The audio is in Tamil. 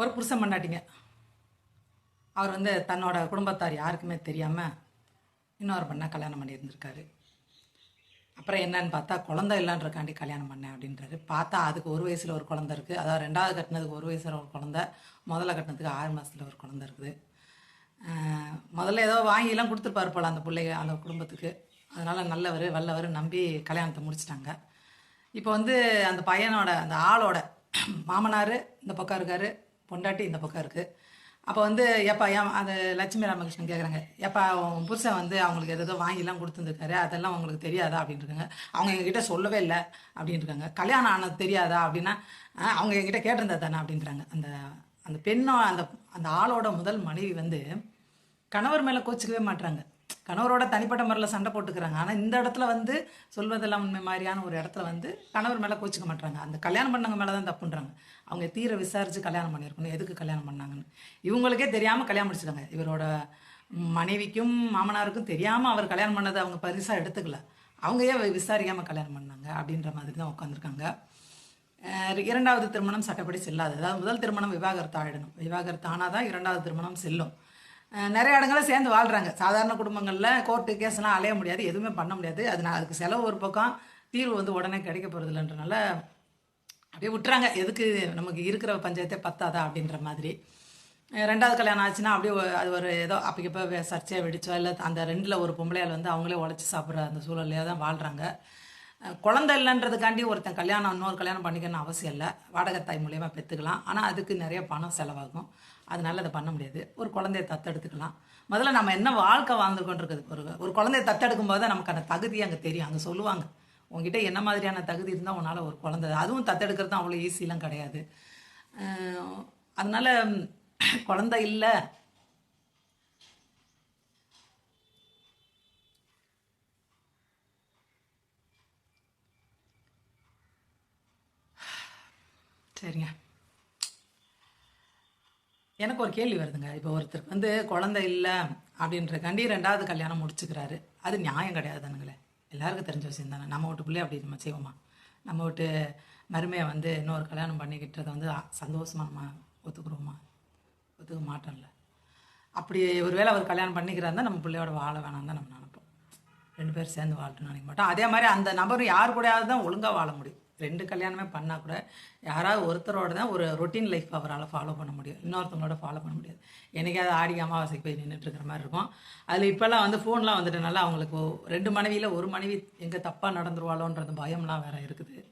ஒரு புருஷன் பண்ணாட்டிங்க அவர் வந்து தன்னோட குடும்பத்தார் யாருக்குமே தெரியாமல் இன்னொரு பண்ண கல்யாணம் பண்ணியிருந்திருக்காரு. அப்புறம் என்னன்னு பார்த்தா குழந்தை இல்லைன்றக்காண்டி கல்யாணம் பண்ணேன் அப்படின்றாரு. பார்த்தா அதுக்கு ஒரு வயசில் ஒரு குழந்தை இருக்குது அதாவது ரெண்டாவது கட்டினதுக்கு ஒரு வயசில் ஒரு குழந்தை முதல்ல கட்டினதுக்கு ஆறு மாதத்தில் ஒரு குழந்தை இருக்குது. முதல்ல ஏதோ வாங்கிலாம் கொடுத்துருப்பாரு போல அந்த பிள்ளைங்க அந்த குடும்பத்துக்கு. அதனால் நல்லவர் வல்லவர் நம்பி கல்யாணத்தை முடிச்சிட்டாங்க. இப்போ வந்து அந்த பையனோட அந்த ஆளோட மாமனார் இந்த பக்கம் இருக்கார். பொண்டாட்டி இந்த பக்கம் இருக்குது அப்போ வந்து எப்பா ஏன் அந்த லட்சுமி ராமகிருஷ்ணன் கேட்குறாங்க எப்பா உன் புருஷன் வந்து அவங்களுக்கு எதோ வாங்கிலாம் கொடுத்துருக்காரு அதெல்லாம் உங்களுக்கு தெரியாதா அப்படின்னு இருக்காங்க அவங்க எங்ககிட்ட சொல்லவே இல்லை அப்படின்னு இருக்காங்க கல்யாணம் ஆனது தெரியாதா அப்படின்னா அவங்க என்கிட்ட கேட்டிருந்தா தானே அப்படின்றாங்க. அந்த அந்த பெண்ணோ அந்த அந்த ஆளோட முதல் மனைவி வந்து கணவர் மேலே கோச்சிக்கவே மாட்றாங்க. கணவரோட தனிப்பட்ட முறையில் சண்டை போட்டுக்கிறாங்க. ஆனால் இந்த இடத்துல வந்து சொல்வதெல்லாம் உண்மை மாதிரியான ஒரு இடத்துல வந்து கணவர் மேலே கோச்சிக்க மாட்றாங்க. அந்த கல்யாணம் பண்ணவங்க மேலே தான் தப்புன்றாங்க. அவங்க தீர விசாரித்து கல்யாணம் பண்ணியிருக்கணும். எதுக்கு கல்யாணம் பண்ணாங்கன்னு. இவங்களுக்கே தெரியாமல் கல்யாணம் முடிச்சிருக்காங்க இவரோட மனைவிக்கும் மாமனாருக்கும் தெரியாமல் அவர் கல்யாணம் பண்ணதை அவங்க பரிசாக எடுத்துக்கல. அவங்க ஏன் விசாரிக்காமல் கல்யாணம் பண்ணாங்க? அப்படின்ற மாதிரி தான் உட்காந்துருக்காங்க இரண்டாவது திருமணம் சட்டப்படி செல்லாது. அதாவது முதல் திருமணம் விவாகரத்து ஆகிடணும் விவாகரத்து ஆனால் தான் இரண்டாவது திருமணம் செல்லும். நிறைய இடங்களில் சேர்ந்து வாழ்கிறாங்க சாதாரண குடும்பங்களில் கோர்ட்டு கேஸ்லாம் அலைய முடியாது எதுவுமே பண்ண முடியாது. அது நான் அதுக்கு செலவு ஒரு பக்கம் தீர்வு வந்து உடனே கிடைக்க போகிறதில்லன்றனால அப்படியே விட்டுறாங்க. எதுக்கு நமக்கு இருக்கிற பஞ்சாயத்தே பத்தாதா அப்படின்ற மாதிரி. ரெண்டாவது கல்யாணம் ஆச்சுன்னா அப்படியே அது ஒரு ஏதோ அப்போ சர்ச்சையாக வெடிச்சோ இல்லை அந்த ரெண்டில் ஒரு பொம்பளையால் வந்து அவங்களே உழைச்சி சாப்பிட்ற அந்த சூழல்லையாக தான் வாழ்கிறாங்க குழந்தை இல்லைன்றதுக்காண்டி ஒருத்தன் கல்யாணம் இன்னொரு கல்யாணம் பண்ணிக்கணும்னு அவசியம் இல்லை. வாடகை தாய் மூலியமாக பெற்றுக்கலாம் ஆனால் அதுக்கு நிறைய பணம் செலவாகும். அதனால் அதை பண்ண முடியாது. ஒரு குழந்தைய தத்தெடுத்துக்கலாம். முதல்ல நம்ம என்ன வாழ்க்கை வாழ்ந்துருக்கோன்னு ஒரு ஒரு குழந்தைய தத்தெடுக்கும் போது நமக்கு அந்த தகுதி அங்கே தெரியும். அங்கே சொல்லுவாங்க. உங்ககிட்ட என்ன மாதிரியான தகுதி இருந்தால் உன்னால் ஒரு குழந்தை அதுவும் தத்தெடுக்கிறது அவ்வளோ ஈஸிலாம் கிடையாது. அதனால் குழந்தை இல்லை. சரிங்க. எனக்கு ஒரு கேள்வி வருதுங்க. இப்போ ஒருத்தர் வந்து குழந்தை இல்லை அப்படின்றக்காண்டி ரெண்டாவது கல்யாணம் முடிச்சுக்கிறாரு. அது நியாயம் கிடையாது தானுங்களே எல்லாருக்கும் தெரிஞ்ச விஷயம் தானே. நம்ம வீட்டுக்குள்ளே அப்படி நம்ம செய்வோமா? நம்ம வீட்டு மருமையை வந்து இன்னொரு கல்யாணம் பண்ணிக்கிட்டதை வந்து சந்தோஷமாக சந்தோஷமா நம்ம ஒத்துக்குறோமா? ஒத்துக்க மாட்டோம்ல. அப்படி ஒருவேளை அவர் கல்யாணம் பண்ணிக்கிறாருந்தா நம்ம பிள்ளையோட வாழ வேணாம் தான் நம்ம நினைப்போம். ரெண்டு பேரும் சேர்ந்து வாழட்டும்னு நினைக்க மாட்டோம். அதே மாதிரி அந்த நபர் யார் கூடயாவது தான் ஒழுங்காக வாழ முடியும். ரெண்டு கல்யாணமே பண்ணால் கூட யாராவது ஒருத்தரோட தான் ஒரு ரொட்டீன் லைஃப் அவரால் ஃபாலோ பண்ண முடியும். இன்னொருத்தவங்களோட ஃபாலோ பண்ண முடியாது. என்னைக்காவது ஆடி அமாவாசைக்கு போய் நின்றுட்டுருக்கிற மாதிரி இருக்கும். அதில் இப்போல்லாம் வந்து ஃபோன்லாம் வந்துட்டனால அவங்களுக்கு ரெண்டு மனைவியில் ஒரு மனைவி எங்கே தப்பாக நடந்துருவாளோன்றது பயம்லாம் வேறு இருக்குது.